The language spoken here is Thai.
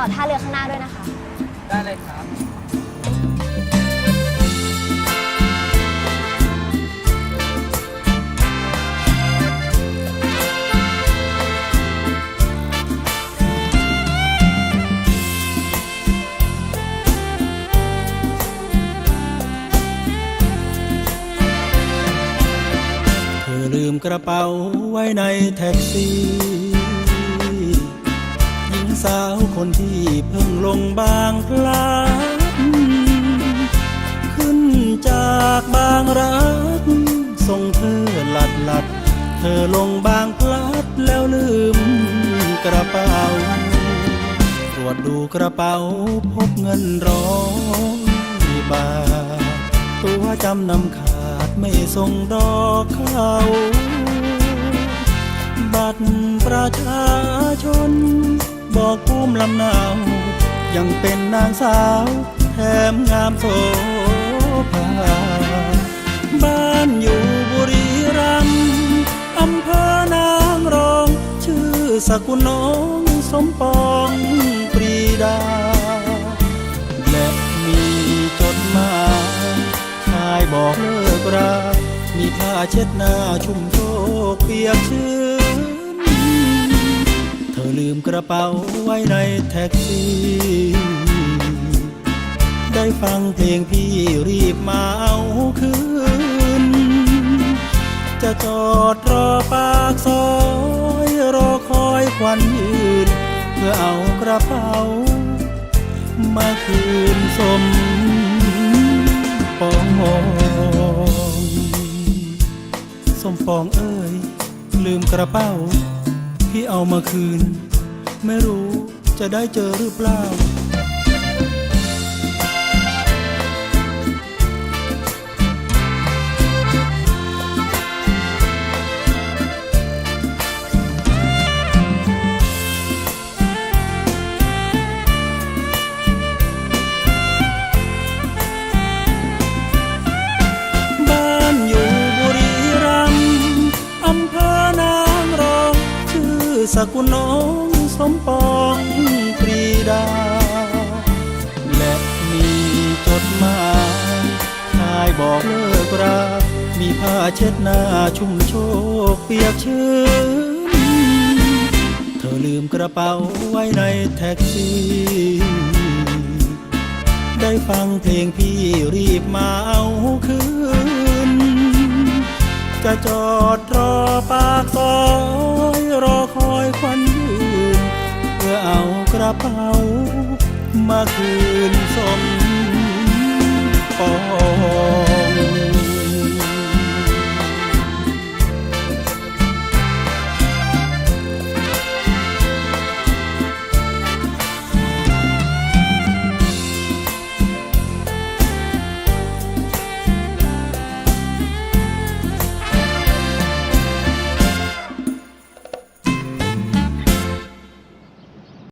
อท่าเรือข้างหน้าด้วยนะคะ ได้เลยครับ เธอลืมกระเป๋าไว้ในแท็กซี่หญิง สาวคนที่เพิ่งลงบางพลัดขึ้นจากบางรักส่งเธอหลัดหลัด เธอลงบางพลัดแล้วลืมกระเป๋า ตรวจดูกระเป๋าพบเงินร้อยบาท ตัวจำนำขาดไม่ส่งดอกเขาบัตรประชาชน อกภูมิลำเนายังเป็นนางสาวแถมงามโสภาบ้านอยู่บุรีรัมย์อำเภอนางรอง ชื่อสกุลน้องสมปองปรีดา และมีจดหมายชายบอกเลิกรา มีผ้าเช็ดหน้าชุ่มโชกเปียกชื้นเธอ ลืมกระเป๋าไว้ในแท็กซี่ ได้ฟังเพลงพี่รีบมาเอาคืน จะจอดรอปากซอย รอคอยควันยืน เพื่อเอากระเป๋า มาคืนสมปองสมปองเอ้ยลืมกระเป๋า ที่เอามาคืน ไม่รู้จะได้เจอหรือเปล่า กุลน้องสมปองปรีดา และมีจดหมายชายบอกเลิกรา มีผ้าเช็ดหน้าชุ่มโชกเปียกชื้น เธอลืมกระเป๋าไว้ในแท็กซี่ ได้ฟังเพลงพี่รีบมาเอาคืน จะจอดรอปากซอย ระเป๋ามาคืนสมปอง